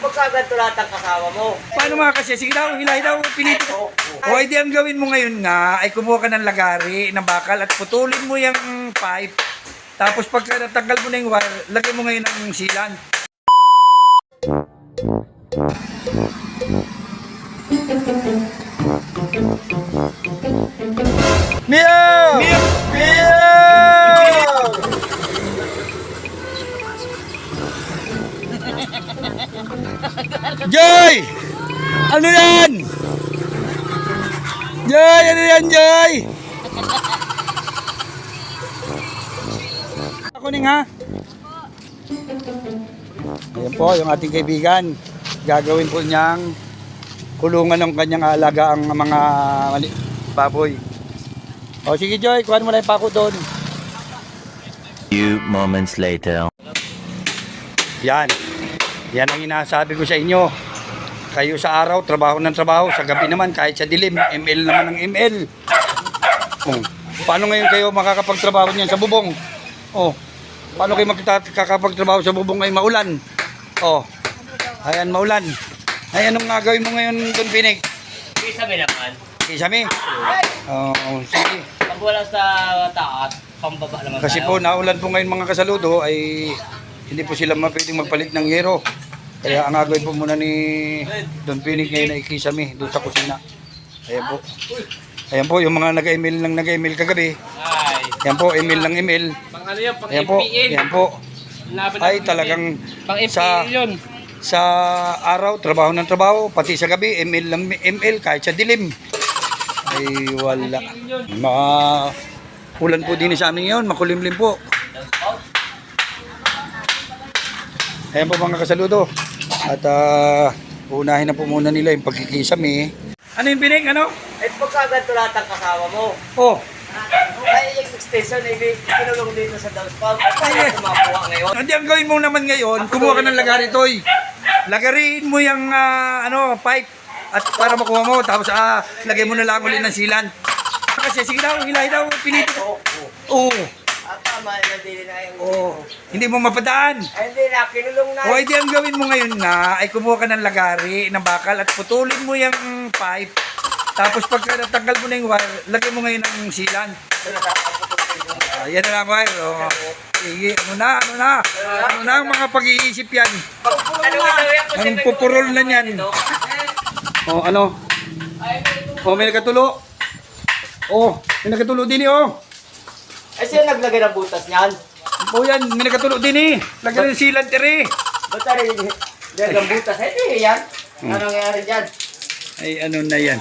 pagkaganto lahat ang kasama mo. Paano mga kasi? Sige daw, hilahin daw, pinito ko. O ay di ang gawin mo ngayon nga, ay kumuha ka ng lagari, ng bakal, at putulin mo yung pipe. Tapos pagka natanggal mo na yung wire, lagyan mo ngayon ng silan. Mio! Joy! Ano yan? Joy! Ano yan, Joy? Ako ning ha? Ayan po, yung ating kaibigan. Gagawin po niyang kulungan ng kanyang alaga ang mga mali baboy. O sige Joy, kuhan mo na yung pako doon. Few moments later. Yan. Yan ang inasabi ko sa inyo. Kayo sa araw, trabaho ng trabaho. Sa gabi naman, kahit sa dilim, ML naman ng ML. Oh. Paano ngayon kayo makakapagtrabaho niyan sa bubong? Oh. Paano kayo makakapagtrabaho sa bubong ay maulan? Oh. Ayan, maulan. Ay, anong nga gawin mo ngayon, Don Pinig? Isa mo naman. Kisame? Oh, sige. Pag wala sa taas, pambaba naman Kasi po, naulan po ngayon mga kasaludo ay hindi po sila mapwedeng magpalit ng hero. Kaya ang gagawin po muna ni Don Pinig ngayon ay kisame doon sa kusina. Ayan po. Ayan po, yung mga nag-email ng nag-email kagabi. Ay. Ayan po, email ng email. Ano Ayan po, ayan po. Ay talagang sa, sa araw, trabaho ng trabaho, pati sa gabi, email ng email kahit sa dilim. Ay wala. Mga ulan po din sa amin ngayon, makulimlim po. Ayan po mga kasaludo. At ah, unahin na po muna nila yung pagkikisame. Ano yung binig? Ano? Eh, pagkaganto lahat ang kasama mo. Oh, Ay, yung extension, eh, kinulong dito sa downspout. Ay, kumakuha ngayon. hindi ang gawin mo naman ngayon, kumuha ka ng lagari toy. Lagarin mo yung ah, ano, pipe at para makuha mo tapos ah, lagay mo na lang ulit ng silan. Kasi sige daw, hilahin daw, pinito. Oo. Ah, tama, nandili na yung... Oo. Hindi mo mapadaan. Ay, hindi na, kinulong na. O ay di ang gawin mo ngayon nga ay kumuha ka ng lagari, ng bakal at putulin mo yung pipe. Tapos pagka natanggal mo na yung wire, lagay mo ngayon ng silan. Ayan na lang wire. O. Sige, ano na, ano na. Ano na ang mga pag-iisip yan. Ano Anong pupurol na yan? O ano? O may nakatulo. O, may nakatulo din eh o. Ay, siya naglagay ng butas niyan. O yan, may nakatulo din eh. Lagyan ng silan tiri. Ba't tayo nilagay ng butas? Eh, di yan. Ano nangyari dyan? Ay ano na yan.